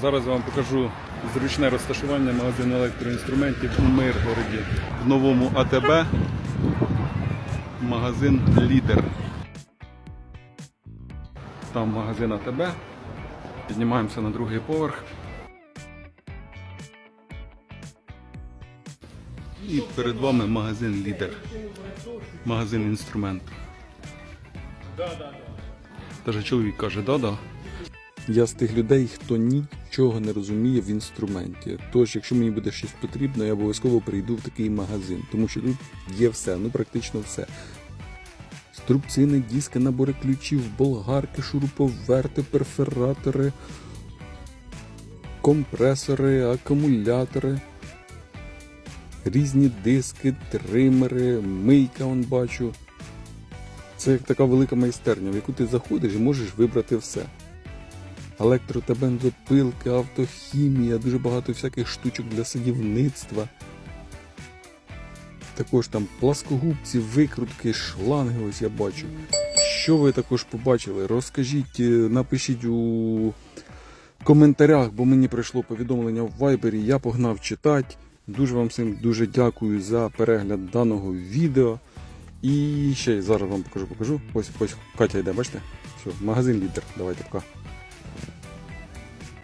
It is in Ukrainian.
Зараз я вам покажу зручне розташування магазину електроінструментів у Миргороді. В новому АТБ магазин Лідер. Там магазин АТБ. Піднімаємося на другий поверх. І перед вами магазин Лідер. Магазин інструментів. Даже чоловік каже, да-да. Я з тих людей, хто нічого не розуміє в інструменті. Тож, якщо мені буде щось потрібно, я обов'язково прийду в такий магазин, тому що тут є все, ну практично все. Струбцини, диски, набори ключів, болгарки, шуруповерти, перфоратори, компресори, акумулятори, різні диски, тримери, мийка, он бачу. Це як така велика майстерня, в яку ти заходиш і можеш вибрати все. Електро та бензопилки, автохімія, дуже багато всяких штучок для садівництва. Також там пласкогубці, викрутки, шланги, ось я бачу. Що ви також побачили? Розкажіть, е, напишіть у коментарях, бо мені прийшло повідомлення в Вайбері, я погнав читати. Дуже вам всім дуже дякую за перегляд даного відео. І ще зараз вам покажу, покажу. Ось ось Катя йде, бачите? Все, магазин лідер. Давайте пока.